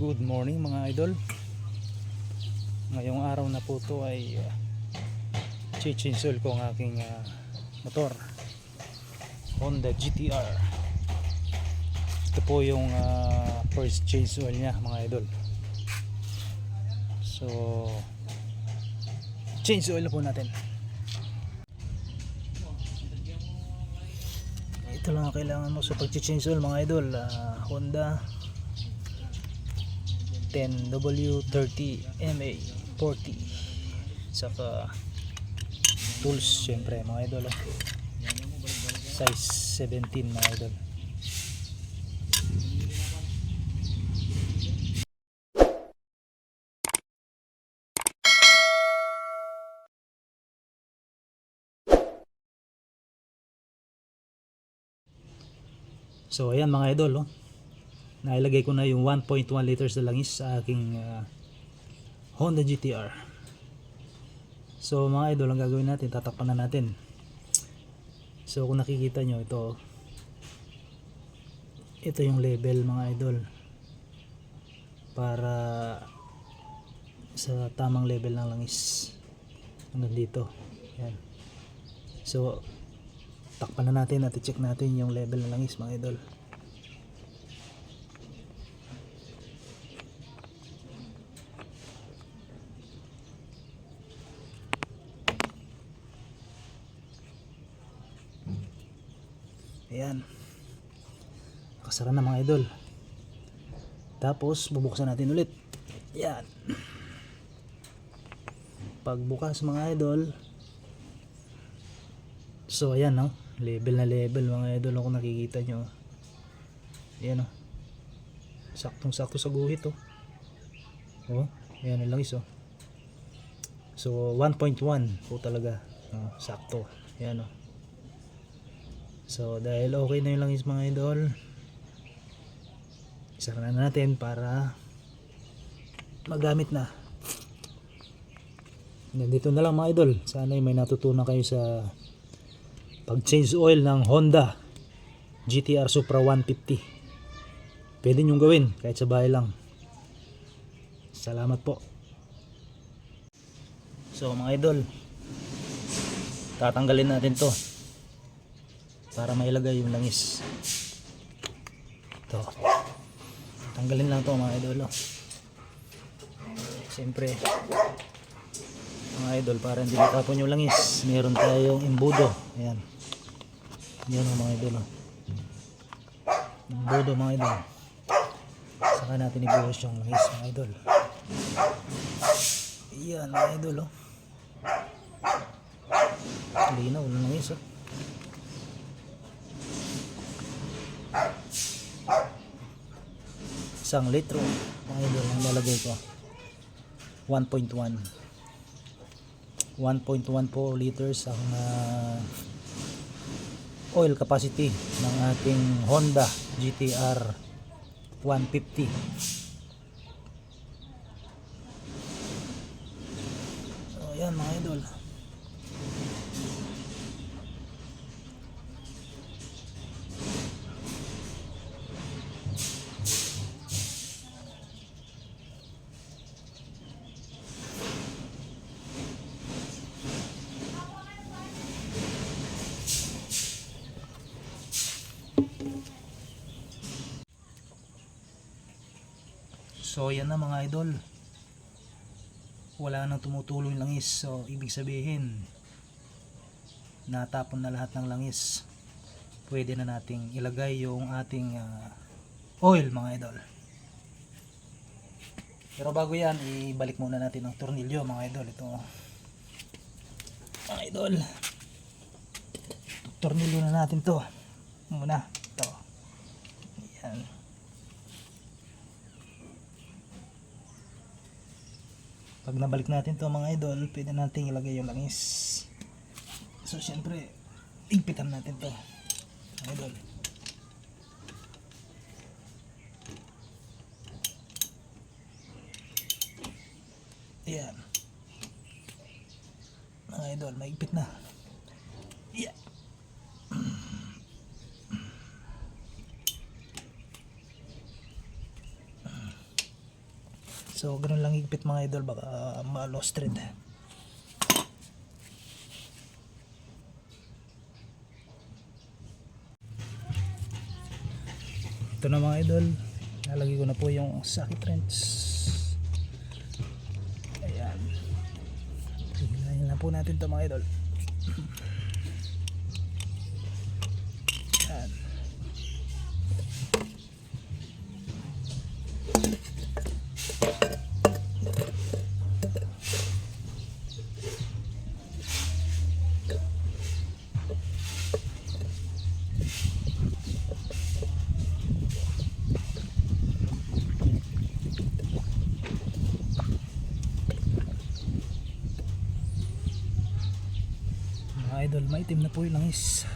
Good morning mga idol. Ngayong araw na po to ay uh, Chichinsol ko ang aking ah, motor Honda GTR Ito po yung ah, first change oil niya mga idol. So Change oil na po natin. Ito lang ang kailangan mo sa pag-change oil mga idol Ah, Honda 10W30MA 40 saka tools syempre mga idol oh. size 17 mga idol so ayan mga idol oh. Nailagay ko na yung 1.1 liters na langis sa aking ah, Honda GTR so mga idol ang gagawin natin tatakpan na natin. So kung nakikita nyo ito ito yung level mga idol. Para sa tamang level ng langis. Hanggang dito. Yan. So takpan na natin at i-check natin yung level ng langis mga idol Ayan. Nakasara na mga idol. Tapos, bubuksan natin ulit. Ayan. Pagbukas mga idol. So, ayan no. Level na level mga idol kung nakikita nyo. Ayan o. Saktong sakto sa guhit oh. Oh, ayan lang iso. So, 1.1 po talaga. Oh, sakto. Ayan oh. So dahil okay na yung langis mga idol Isara na natin para magamit na. Nandito na lang mga idol. Sana ay may natutunan kayo sa pag change oil ng Honda GTR Supra 150 Pwede nyong gawin kahit sa bahay lang. Salamat po. So mga idol Tatanggalin natin to para mailagay yung langis ito tanggalin lang to mga idol oh. siyempre mga idol para hindi matapon yung langis meron tayong imbudo ayan yan ang mga idol oh. imbudo mga idol saka natin ibuhos yung langis mga idol yan mga idol oh. linaw ng langis oh. Isang litro mga idol ang lalagay ko. 1.1 1.1 po liters ang ah, oil capacity ng ating Honda GTR 150 so yan mga idol So yan na mga idol. Wala nang tumutulong yung langis. So ibig sabihin natapon na lahat ng langis. Pwede na nating ilagay yung ating ah, oil mga idol. Pero bago yan, ibalik muna natin ang tornilyo mga idol. Ito mga idol. Tornilyo na natin to. Muna. Ito. Yan. Pag nabalik natin to mga idol pwede natin ilagay yung langis. So syempre igpitan natin to mga idol. Yan mga idol maigpit na So, ganun lang higpit mga idol, baka ma-lost thread. Ito na mga idol, nalagay ko na po yung socket wrench. Ayan. Hilahin na po natin ito mga idol. Ayan. Mga idol, maitim na po yung langis.